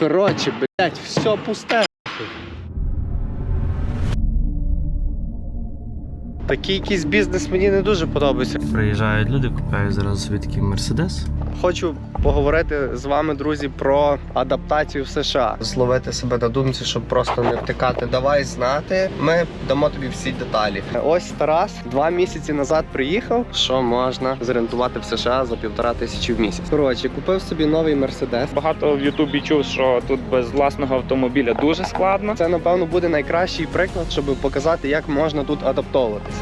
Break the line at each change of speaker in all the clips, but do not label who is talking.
Коротше, блять, все пусте. Такий якийсь бізнес мені не дуже подобається.
Приїжджають люди, купляють зараз собі мерседес.
Хочу поговорити з вами, друзі, про адаптацію в США. Зловити себе на думці, щоб просто не втикати. Давай знати. Ми дамо тобі всі деталі. Ось Тарас два місяці назад приїхав. Що можна зорієнтувати в США за півтора тисячі в місяць. Коротше, купив собі новий мерседес.
Багато в Ютубі чув, що тут без власного автомобіля дуже складно.
Це напевно буде найкращий приклад, щоб показати, як можна тут адаптовуватися.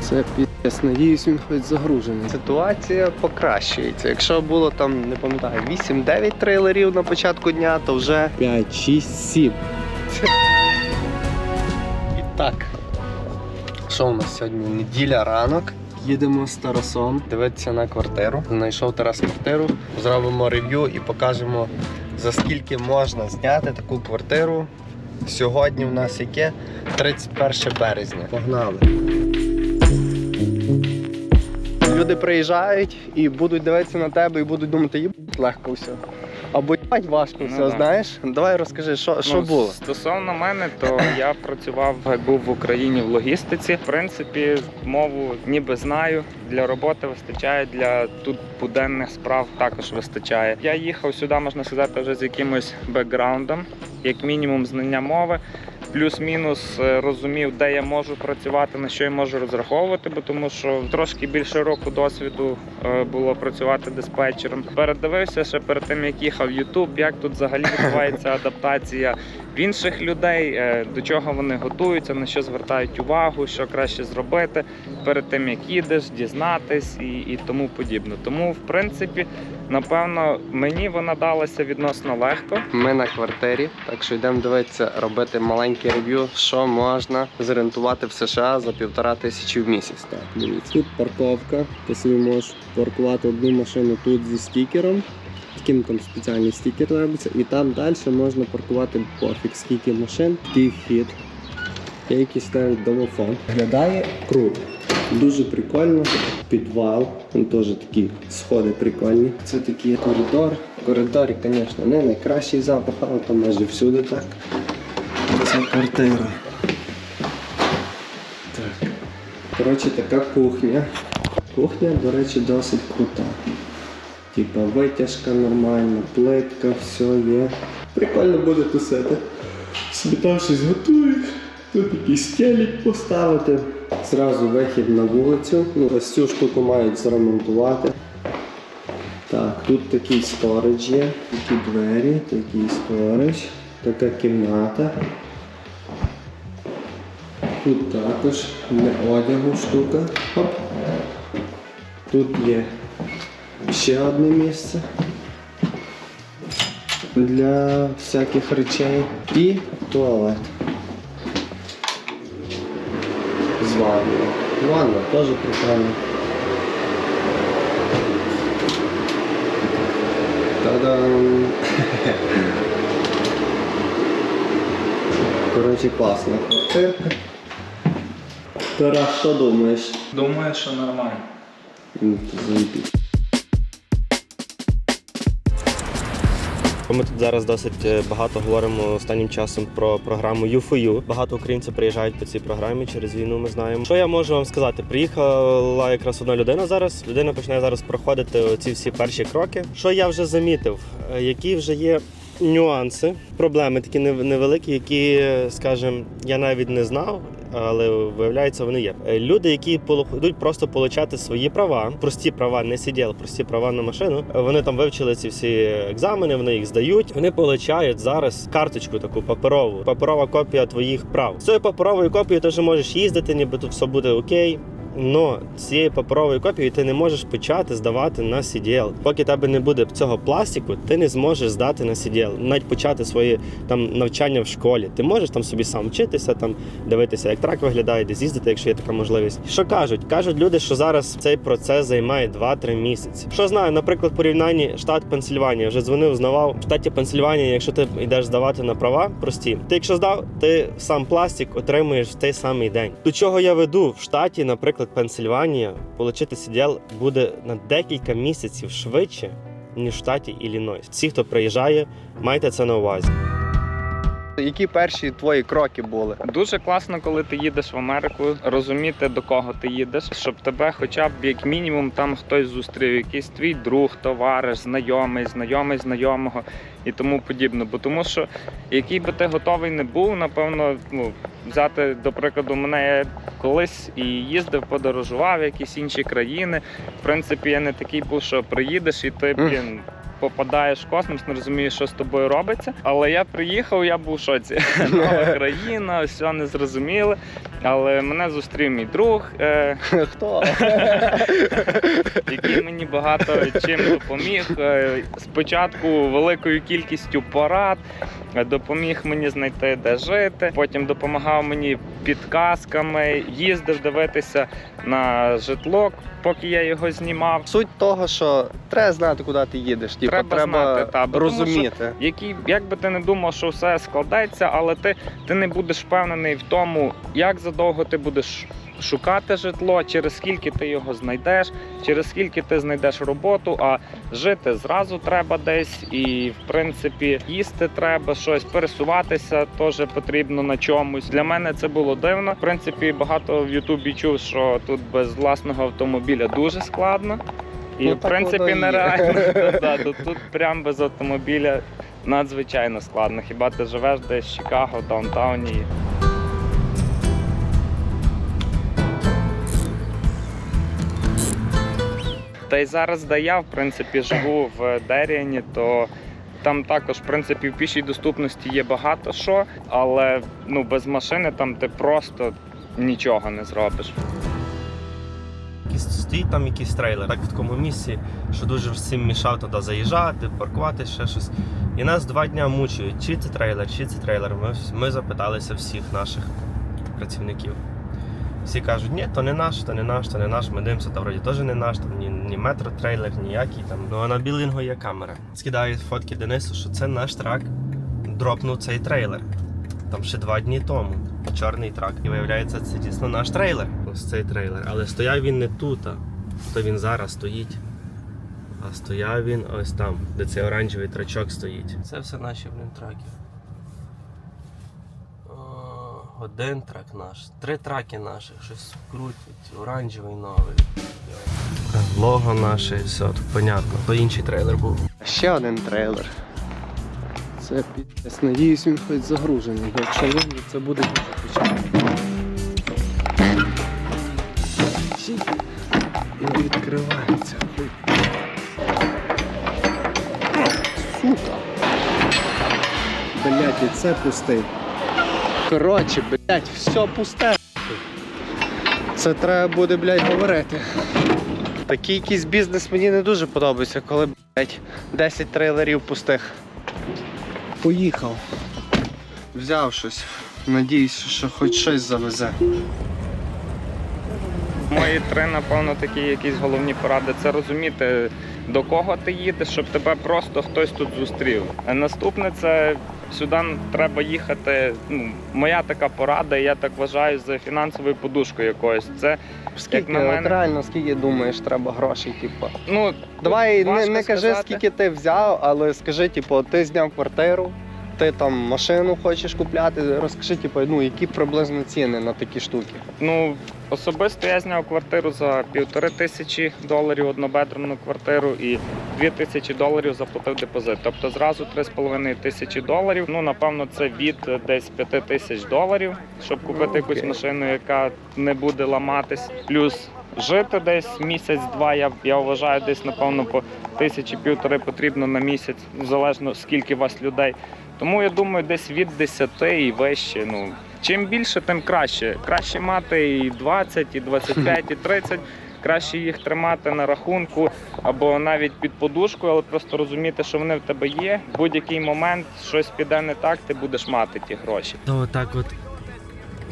Це піс, надіюсь, він хоч загружений. Ситуація покращується. Якщо було там, не пам'ятаю, 8-9 трейлерів на початку дня, то вже 5, 6, 7. І так. Що у нас сьогодні? Неділя ранок. Їдемо з Тарасом дивитися на квартиру. Знайшов Тарас квартиру, зробимо рев'ю і покажемо за скільки можна зняти таку квартиру. Сьогодні в нас яке 31 березня. Погнали. Люди приїжджають і будуть дивитися на тебе і будуть думати, їбать легко все. Або їбать важко
Ну
все,
да.
знаєш? Давай розкажи, що, що
Ну,
було?
Стосовно мене, то я працював, як був в Україні в логістиці. В принципі, мову ніби знаю. Для роботи вистачає, для тут буденних справ також вистачає. Я їхав сюди, можна сказати, вже з якимось бекграундом, як мінімум знання мови. Плюс-мінус е, розумів, де я можу працювати, на що я можу розраховувати, бо тому що трошки більше року досвіду е, було працювати диспетчером. Передивився ще перед тим, як їхав YouTube, як тут взагалі відбувається адаптація в інших людей, е, до чого вони готуються, на що звертають увагу, що краще зробити перед тим, як їдеш, дізнатись і, і тому подібне. Тому, в принципі, напевно, мені вона далася відносно легко.
Ми на квартирі, так що йдемо дивитися, робити маленьке рев'ю, що можна зорієнтувати в США за півтора тисячі в місяць. Так, дивіться. Тут парковка, ти собі можеш паркувати одну машину тут зі стікером. Таким там спеціальний стікер робиться, і там далі можна паркувати пофіг, скільки машин, такий вхід. Є якийсь навіть домофон. Виглядає круто. Дуже прикольно. Підвал. Там теж такі сходи прикольні. Це такий коридор. Коридорі, звісно, не найкращий запах, але там майже всюди так. Це квартира. Так. Коротше, така кухня. Кухня, до речі, досить крута. Типа витяжка нормальна, плитка, все є. Прикольно буде тусити. Собі там щось готуєш. Тут якийсь стелік поставити. Зразу вихід на вулицю. Ну, ось цю штуку мають заремонтувати. Так, тут такий сторидж є, такі двері, такий сторидж, така кімната. Тут також для одягу штука. Хоп. Тут є ще одне місце для всяких речей і туалет. З ванною. Ванна теж прикольна. Та-дам! Коротше, класна квартирка. Тарас, що думаєш?
Думаю, що нормально.
Ну, то.
Ми тут зараз досить е, багато говоримо останнім часом про програму U4U. Багато українців приїжджають по цій програмі через війну. Ми знаємо. Що я можу вам сказати? Приїхала якраз одна людина зараз. Людина починає зараз проходити ці всі перші кроки. Що я вже замітив, Е, які вже є. Нюанси, проблеми такі невеликі, які, скажімо, я навіть не знав, але виявляється, вони є. Е, Люди, які йдуть просто получати свої права, прості права, не сиділи, прості права на машину. Вони там вивчили ці всі екзамени, вони їх здають. Вони получають зараз карточку таку паперову, паперова копія твоїх прав. З цією паперовою копією ти вже можеш їздити, ніби тут все буде окей. Но цією паперовою копією ти не можеш почати здавати на CDL. Поки тебе не буде цього пластику, ти не зможеш здати на CDL, навіть почати своє там навчання в школі. Ти можеш там собі сам вчитися, там дивитися, як трак виглядає, де з'їздити, якщо є така можливість. Що кажуть? Кажуть люди, що зараз цей процес займає 2-3 місяці. Що знаю, наприклад, в порівнянні штат Пенсильванія вже дзвонив, знавав. В штаті Пенсильванія, якщо ти йдеш здавати на права прості, ти якщо здав, ти сам пластик отримуєш в той самий день. До чого я веду в штаті, наприклад, Пенсильванія, отримати CDL буде на декілька місяців швидше. ніж в штаті Іллінойс. Всі, хто приїжджає, майте це на увазі.
Які перші твої кроки були?
Дуже класно, коли ти їдеш в Америку, розуміти до кого ти їдеш, щоб тебе, хоча б як мінімум, там хтось зустрів, якийсь твій друг, товариш, знайомий, знайомий знайомого і тому подібне. Бо тому що який би ти готовий не був, напевно, ну взяти до прикладу, мене я колись і їздив, подорожував в якісь інші країни. В принципі, я не такий був, що приїдеш і ти блін. Попадаєш в космос, не розумієш, що з тобою робиться. Але я приїхав, я був в шоці. Нова країна, все не зрозуміло. Але мене зустрів мій друг, е,
Хто?
який мені багато чим допоміг. Е, Спочатку великою кількістю порад, е, допоміг мені знайти, де жити. Потім допомагав мені підказками, їздив дивитися на житло, поки я його знімав.
Суть того, що треба знати, куди ти їдеш. Типа,
Треба
треба,
знати, та, бо тому
розуміти.
Який, як би ти не думав, що все складеться, але ти, ти не будеш впевнений в тому, як задовго ти будеш шукати житло, через скільки ти його знайдеш, через скільки ти знайдеш роботу, а жити зразу треба десь, і в принципі їсти треба щось, пересуватися теж потрібно на чомусь. Для мене це було дивно. В принципі, багато в Ютубі чув, що тут без власного автомобіля дуже складно. І
Ну,
в принципі нереально. Да, тут, тут прям без автомобіля надзвичайно складно. Хіба ти живеш десь в Чикаго, в даунтауні. Та й зараз, де я в принципі живу в Деріані, то там також, в принципі, в пішій доступності є багато що, але ну без машини там ти просто нічого не зробиш.
Якийсь стоїть там якийсь трейлер, так в такому місці, що дуже всім мішав туди заїжджати, паркувати, ще щось. І нас два дня мучують, чи це трейлер, чи це трейлер. Ми, ми запиталися всіх наших працівників. Всі кажуть, ні, то не наш, то не наш, то не наш. Ми дивимося, та вроді теж не наш, там ні, ні метро трейлер, ніякий там. Ну а на білінгу є камера. Скидаю фотки Денису, що це наш трак дропнув цей трейлер. Там ще два дні тому. Чорний трак. І виявляється, це дійсно наш трейлер. Ось цей трейлер. Але стояв він не тут, то він зараз стоїть. А стояв він ось там, де цей оранжевий трачок стоїть. Це все наші блін траки. Один трак наш, три траки наших, щось крутять, оранжевий новий. Лого наше, все, тут понятно. То інший трейлер був.
Ще один трейлер. Це підпис. Надіюсь, він хоч загружений, якщо ні, це буде дуже відкривається. Сука. Блять, і це пустий. Коротше, блять, все пусте. Це треба буде, блять, говорити. Такий якийсь бізнес мені не дуже подобається, коли, блять, 10 трейлерів пустих. Поїхав. Взяв щось. Надіюсь, що хоч щось завезе.
Мої три, напевно, такі якісь головні поради це розуміти, до кого ти їдеш, щоб тебе просто хтось тут зустрів. Наступне це сюди треба їхати. Ну, моя така порада, я так вважаю, з фінансовою подушкою якоюсь. Це
Скільки,
на
от реально, скільки думаєш, треба грошей, типу.
ну
Давай не, не кажи,
сказати.
скільки ти взяв, але скажи, типу, ти зняв квартиру, ти там машину хочеш купляти. Розкажи, типу, ну, які приблизно ціни на такі штуки.
Ну, особисто я зняв квартиру за півтори тисячі доларів, однобедромну квартиру, і дві тисячі доларів заплатив депозит. Тобто зразу три з половиною тисячі доларів. Ну, напевно, це від десь п'яти тисяч доларів, щоб купити якусь машину, яка не буде ламатись. Плюс жити десь місяць-два. Я, я вважаю, десь, напевно, по тисячі півтори потрібно на місяць, залежно скільки у вас людей. Тому я думаю, десь від 10 і вище. Ну чим більше, тим краще. Краще мати і 20, і 25, і 30. Краще їх тримати на рахунку або навіть під подушкою, але просто розуміти, що вони в тебе є. В будь-який момент щось піде не так, ти будеш мати ті гроші.
То отак от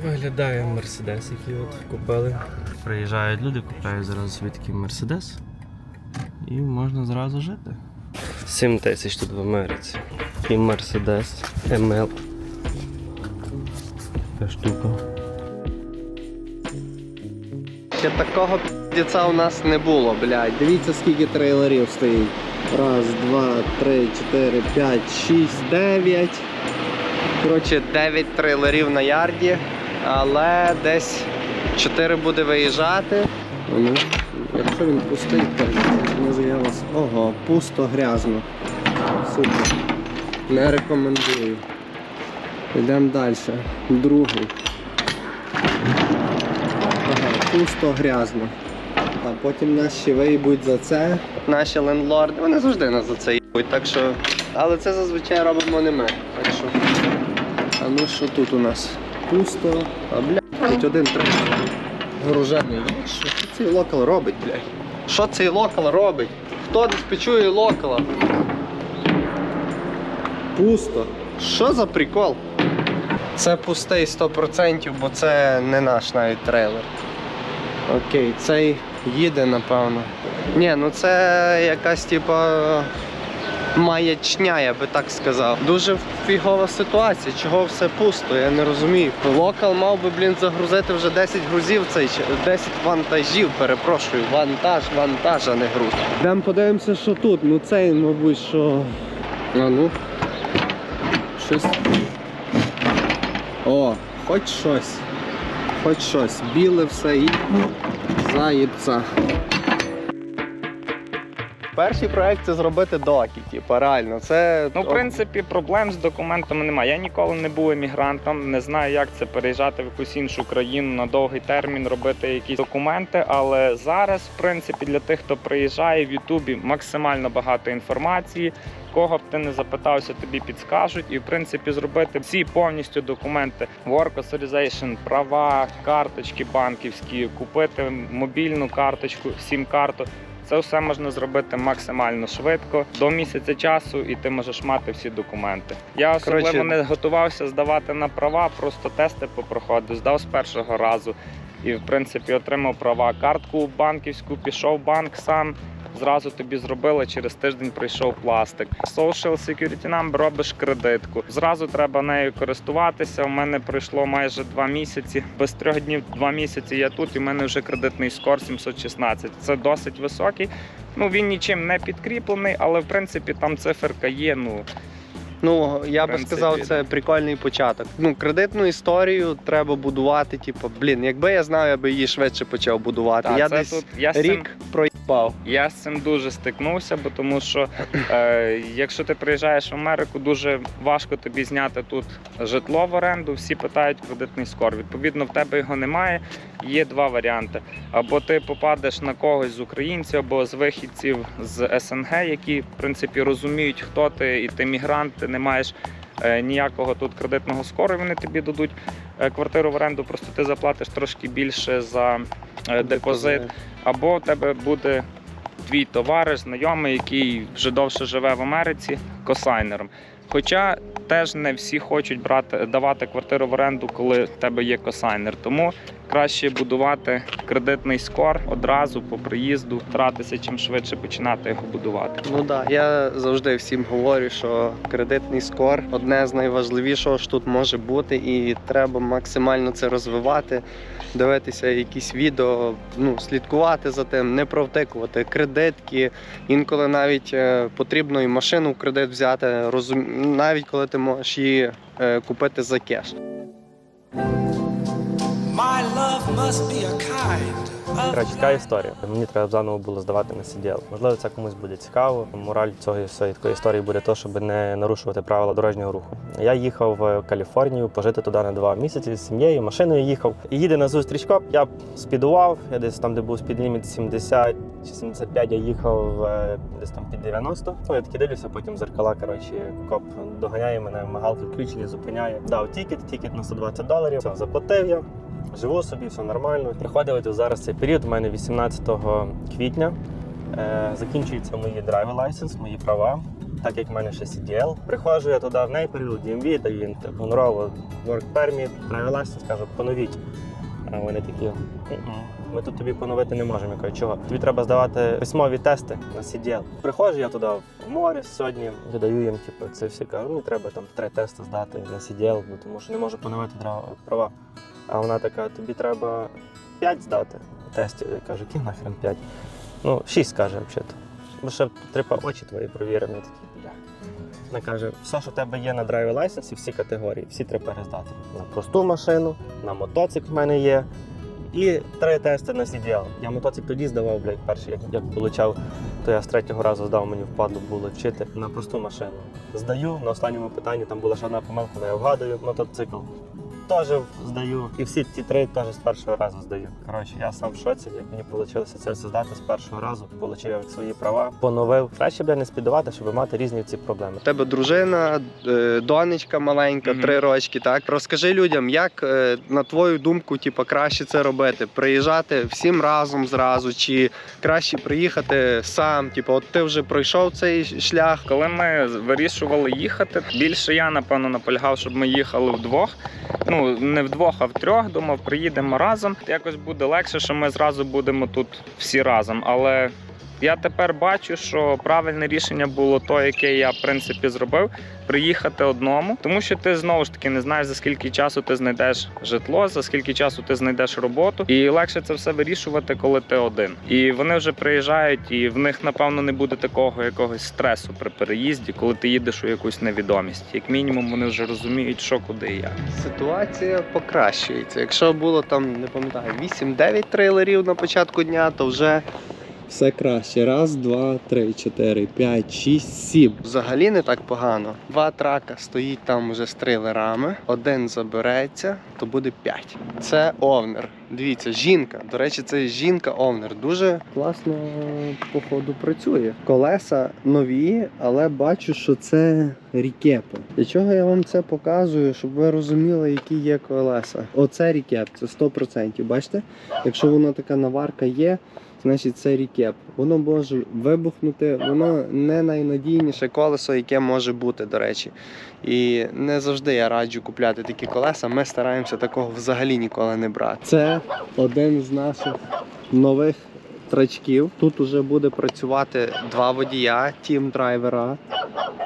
виглядає Мерседес, який от купили. Приїжджають люди, купляють зараз собі такий Мерседес. І можна зразу жити. 7 тисяч тут в Америці. І Мерседес ML. Така штука.
Ще такого піздеця у нас не було, блядь. Дивіться, скільки трейлерів стоїть. Раз, два, три, чотири, п'ять, шість, дев'ять. Коротше, 9 трейлерів на ярді, але десь 4 буде виїжджати. Ну, якщо він пустий, то може я вас. Ого, пусто грязно. Супер. Не рекомендую. Йдемо далі. Другий. Ага, пусто грязно. А потім нас ще виїбуть за це. Наші лендлорди, вони завжди нас за це їбуть, так що. Але це зазвичай робимо не ми. Так що. А ну що тут у нас? Пусто. А бля, хоч один треба. Гружений. Що цей локал робить, блядь? Що цей локал робить? Хто диспетчує локала? Пусто. Що за прикол? Це пустий 100%, бо це не наш навіть трейлер. Окей, цей їде, напевно. Ні, ну це якась типа маячня, я би так сказав. Дуже фігова ситуація, чого все пусто, я не розумію. Локал мав би, блін, загрузити вже 10 грузів цей 10 вантажів, перепрошую. Вантаж, вантаж, а не груз. Йдемо подивимося, що тут. Ну цей, мабуть, що. А ну. Щось. О, хоч щось. Хоч щось. Біле все і заїбця. Перший проект це зробити доки, типу, реально. Це
Ну, в принципі, проблем з документами немає. Я ніколи не був емігрантом, не знаю, як це переїжджати в якусь іншу країну на довгий термін, робити якісь документи. Але зараз, в принципі, для тих, хто приїжджає в Ютубі, максимально багато інформації. Кого б ти не запитався, тобі підскажуть. І в принципі зробити всі повністю документи: Work Authorization, права, карточки банківські, купити мобільну карточку, сім-карту. Це все можна зробити максимально швидко до місяця часу, і ти можеш мати всі документи. Я особливо
Короче...
не готувався здавати на права, просто тести попроходив, здав з першого разу і в принципі отримав права. Картку банківську пішов банк сам. Зразу тобі зробили, через тиждень прийшов пластик. Social Security Number робиш кредитку. Зразу треба нею користуватися. У мене пройшло майже два місяці. Без трьох днів два місяці я тут, і в мене вже кредитний скор 716. Це досить високий. Ну він нічим не підкріплений, але в принципі там циферка є. Ну
Ну, я би сказав, це прикольний початок. Ну, кредитну історію треба будувати. Типу, блін, якби я знав, я би її швидше почав будувати.
та,
я десь
тут я з цим-
рік проїбав.
Я з цим дуже стикнувся, бо тому що е, якщо ти приїжджаєш в Америку, дуже важко тобі зняти тут житло в оренду. Всі питають кредитний скор. Відповідно, в тебе його немає. Є два варіанти: або ти попадеш на когось з українців, або з вихідців з СНГ, які в принципі розуміють, хто ти, і ти мігрант, ти не маєш. е, Ніякого тут кредитного скору вони тобі дадуть е, квартиру в оренду, просто ти заплатиш трошки більше за е, депозит або в тебе буде твій товариш, знайомий, який вже довше живе в Америці, косайнером. Хоча теж не всі хочуть брати, давати квартиру в оренду, коли в тебе є косайнер. Тому краще будувати кредитний скор одразу по приїзду, старатися чим швидше починати його будувати.
Ну так, я завжди всім говорю, що кредитний скор одне з найважливішого, що тут може бути, і треба максимально це розвивати, дивитися якісь відео, ну, слідкувати за тим, не провтикувати кредитки. Інколи навіть е, потрібно і машину в кредит взяти, розум... навіть коли ти можеш її е, купити за кеш.
Така історія. Мені треба заново було здавати на CDL. Можливо, це комусь буде цікаво. Мораль цього всієї такої історії буде то, щоб не нарушувати правила дорожнього руху. Я їхав в Каліфорнію пожити туди на два місяці з сім'єю, машиною їхав. І їде на зустріч коп. Я спідував. Я десь там, де був спідліміт 70 чи 75, я їхав е, десь там під 90. Ну я таки дивлюся, потім зеркала. Коротше, коп доганяє мене, мигалки включені, зупиняє. Дав тікет, тікет на 120 доларів. Все, заплатив я. Живу собі, все нормально. Приходили зараз цей період. У мене 18 квітня. Е, закінчуються мої драйвер лайсенс, мої права. Так як в мене ще CDL. Приходжу я туди в неї період DMV, та він гонорово work permit, драйвер лайсенс, кажу, поновіть. А вони такі. «М-м, Ми тут тобі поновити не можемо. Я кажу, чого? Тобі треба здавати письмові тести на CDL. Приходжу я туди в Моріс сьогодні, видаю їм, типу, це всі кажу, мені треба там три тести здати на CDL, бо тому що не можу поновити права. А вона така, тобі треба 5 здати тестів. Я кажу, які нахрен 5? Ну, 6 каже, взагалі. Бо ще треба очі твої провірені. Такі. Вона каже, все, що в тебе є на драйві лайсенсі, всі категорії, всі треба перездати. На просту машину, на мотоцикл в мене є. І три тести на CDL. Я мотоцикл тоді здавав, блядь, перший, як, як получав, то я з третього разу здав, мені впадло було вчити на просту машину. Здаю, на останньому питанні там була ще одна помилка, але я вгадую мотоцикл. Теж здаю. І всі ті три теж з першого разу здаю. Коротше, я сам в шоці, як мені вийшло це все здати з першого разу. Получив я свої права, поновив. Краще б не спідувати, щоб мати різні ці проблеми.
У тебе дружина, е, донечка маленька, три рочки. Так розкажи людям, як е, на твою думку, типу, краще це робити? Приїжджати всім разом зразу, чи краще приїхати сам? Типу, от ти вже пройшов цей шлях.
Коли ми вирішували їхати, більше я напевно наполягав, щоб ми їхали вдвох. Ну не вдвох, а втрьох. Думав, приїдемо разом. Якось буде легше, що ми зразу будемо тут всі разом. Але я тепер бачу, що правильне рішення було то, яке я в принципі зробив. Приїхати одному, тому що ти знову ж таки не знаєш за скільки часу ти знайдеш житло, за скільки часу ти знайдеш роботу, і легше це все вирішувати, коли ти один. І вони вже приїжджають, і в них напевно не буде такого якогось стресу при переїзді, коли ти їдеш у якусь невідомість. Як мінімум, вони вже розуміють, що куди і як.
Ситуація покращується. Якщо було там, не пам'ятаю, 8-9 трейлерів на початку дня, то вже все краще. Раз, два, три, чотири, п'ять, шість, сім. Взагалі не так погано. Два трака стоїть там вже з трейлерами. Один забереться, то буде п'ять. Це овнер. Дивіться, жінка. До речі, це жінка овнер. Дуже класно походу працює. Колеса нові, але бачу, що це рікепи. Для чого я вам це показую, щоб ви розуміли, які є колеса. Оце рікеп, це 100%. Бачите? Якщо воно така наварка є, значить це рікеп. Воно може вибухнути, воно не найнадійніше колесо, яке може бути, до речі. І не завжди я раджу купляти такі колеса. Ми стараємося такого взагалі ніколи не брати. Це один з наших нових трачків. Тут уже буде працювати два водія, тім драйвера.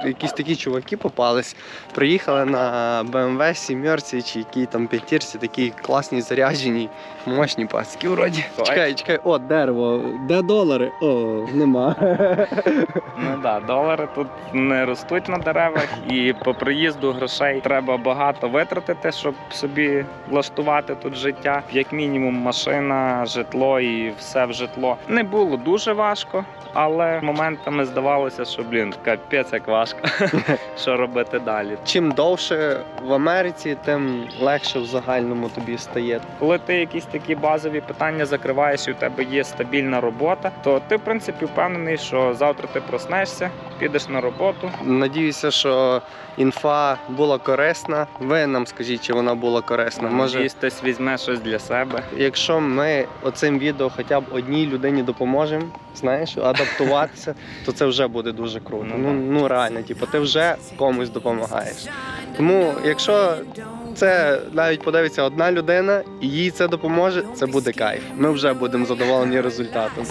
Якісь такі чуваки попались. Приїхали на BMW сімерці чи якій там п'ятірці, такі класні заряджені, мощні пацки вроді. Чекай, чекай, о, дерево. Де долари? О, нема.
Ну да, долари тут не ростуть на деревах, і по приїзду грошей треба багато витратити, щоб собі влаштувати тут життя. Як мінімум, машина, житло і все в житло. Не було дуже важко, але моментами здавалося, що блін, капець як важко. Що робити далі?
Чим довше в Америці, тим легше в загальному тобі стає.
Коли ти якісь такі базові питання закриваєш і у тебе є стабільна робота, то ти в принципі впевнений, що завтра ти проснешся, підеш на роботу.
Надіюся, що інфа була корисна. Ви нам скажіть, чи вона була корисна. Може,
хтось візьме щось для себе.
якщо ми оцим відео хоча б одній людині допоможемо, знаєш, адаптуватися, то це вже буде дуже круто.
Ну,
Ну, ну реально, типу, ти вже комусь допомагаєш. Тому, якщо це навіть подивиться одна людина і їй це допоможе, це буде кайф. Ми вже будемо задоволені результатом.